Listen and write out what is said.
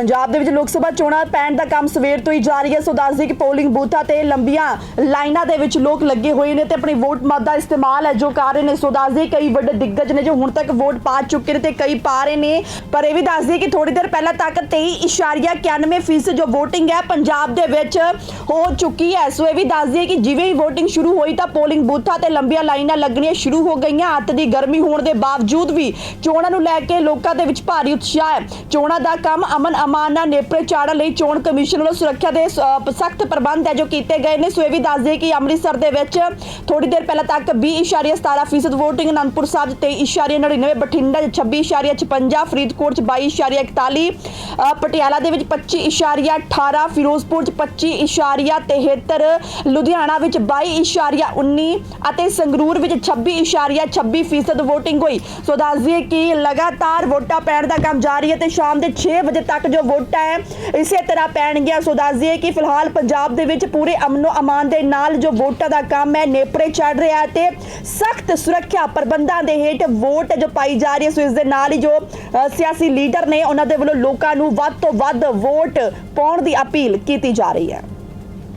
ਪੰਜਾਬ ਦੇ ਵਿੱਚ ਲੋਕ ਸਭਾ ਚੋਣਾਂ ਪੈਣ ਦਾ ਕੰਮ ਸਵੇਰ ਤੋਂ ਹੀ ਜਾਰੀ ਹੈ। ਸੋ ਦੱਸ ਦਈਏ ਕਿ ਪੋਲਿੰਗ ਬੂਥਾਂ ਤੇ ਲੰਬੀਆਂ ਲਾਈਨਾਂ ਦੇ ਵਿੱਚ ਲੋਕ ਲੱਗੇ ਹੋਏ ਨੇ ਤੇ ਆਪਣੀ ਵੋਟ ਮਤ ਦਾ ਇਸਤੇਮਾਲ ਹੈ ਜੋ ਕਰ ਰਹੇ ਨੇ। ਸੋ ਦੱਸ ਦਈਏ ਕਈ ਵੱਡੇ ਦਿੱਗਜ ਨੇ ਜੋ ਹੁਣ ਤੱਕ ਵੋਟ ਪਾ ਚੁੱਕੇ ਨੇ ਤੇ ਕਈ ਪਾ ਰਹੇ ਨੇ। ਪਰ ਇਹ ਵੀ ਦੱਸ ਦਈਏ ਕਿ ਥੋੜੀ ਦੇਰ ਪਹਿਲਾਂ ਤੱਕ 23.91% ਜੋ VOTING ਹੈ ਪੰਜਾਬ ਦੇ ਵਿੱਚ ਹੋ ਚੁੱਕੀ ਹੈ। ਸੋ ਇਹ ਵੀ ਦੱਸ ਦਈਏ ਕਿ ਜਿਵੇਂ ਹੀ VOTING ਸ਼ੁਰੂ ਹੋਈ ਤਾਂ ਪੋਲਿੰਗ ਬੂਥਾਂ ਤੇ ਲੰਬੀਆਂ ਲਾਈਨਾਂ ਲੱਗਣੀਆਂ ਸ਼ੁਰੂ ਹੋ ਗਈਆਂ। ਅੱਤ ਦੀ ਗਰਮੀ ਹੋਣ ਦੇ ਬਾਵਜੂਦ ਵੀ ਚੋਣਾਂ ਨੂੰ ਲੈ ਕੇ ਲੋਕਾਂ ਦੇ ਵਿੱਚ ਭਾਰੀ ਉਤਸ਼ਾਹ ਹੈ। ਚੋਣਾਂ ਦਾ ਕੰਮ ਅਮਨ ਅਮਾਨ ਨੇਪਰੇ ਚਾੜਨ ਲਈ ਚੋਣ ਕਮਿਸ਼ਨ ਵੱਲੋਂ ਸੁਰੱਖਿਆ ਦੇ ਸਖਤ ਪ੍ਰਬੰਧ ਹੈ ਜੋ ਕੀਤੇ ਗਏ ਨੇ। ਸੋ ਇਹ ਵੀ ਦੱਸ ਦਈਏ ਕਿ ਅੰਮ੍ਰਿਤਸਰ ਦੇ ਵਿੱਚ ਥੋੜੀ ਦੇਰ ਪਹਿਲਾਂ ਤੱਕ 20.17% VOTING ਅਨੰਦਪੁਰ ਸਾਹਿਬ 'ਚ 23.99 ਬਠਿੰਡਾ 'ਚ 26.56 ਫਰੀਦਕੋਟ 'ਚ 22.41 ਅ, ਪਟਿਆਲਾ ਦੇ ਵਿੱਚ 25.18 ਫਿਰੋਜ਼ਪੁਰ 'ਚ 25.73 ਲੁਧਿਆਣਾ ਵਿੱਚ 22.19 ਅਤੇ ਸੰਗਰੂਰ ਵਿੱਚ 26.26 ਫੀਸਦ VOTING ਹੋਈ। ਸੋ ਦੱਸ ਦਈਏ ਕਿ ਲਗਾਤਾਰ ਵੋਟਾਂ ਪੈਣ ਦਾ ਕੰਮ ਜਾਰੀ ਹੈ ਤੇ ਸ਼ਾਮ ਦੇ 6 ਵਜੇ ਤੱਕ ਜੋ ਵੋਟਾਂ ਹੈ, ਇਸੇ ਤਰ੍ਹਾਂ ਪੈਣਗੀਆਂ। ਸੋ ਦੱਸ ਦਈਏ ਕਿ ਫਿਲਹਾਲ ਪੰਜਾਬ ਦੇ ਵਿੱਚ ਪੂਰੇ ਅਮਨੋ ਅਮਾਨ ਦੇ ਨਾਲ ਜੋ ਵੋਟਾਂ ਦਾ ਕੰਮ ਹੈ, ਨੇਪਰੇ ਚੜ ਰਿਹਾ ਹੈ ਤੇ ਸਖਤ ਸੁਰੱਖਿਆ ਪ੍ਰਬੰਧਾਂ ਦੇ ਹੇਠ ਵੋਟ ਜੋ ਪਾਈ ਜਾ ਰਹੀ ਹੈ, ਸੋ ਇਸ ਦੇ ਨਾਲ ਹੀ ਜੋ ਸਿਆਸੀ ਲੀਡਰ ਨੇ ਉਹਨਾਂ ਦੇ ਵੱਲੋਂ ਲੋਕਾਂ ਨੂੰ ਨੂੰ ਵੱਧ ਤੋਂ ਵੱਧ ਵੋਟ ਪਾਉਣ ਦੀ ਅਪੀਲ ਕੀਤੀ ਜਾ ਰਹੀ ਹੈ।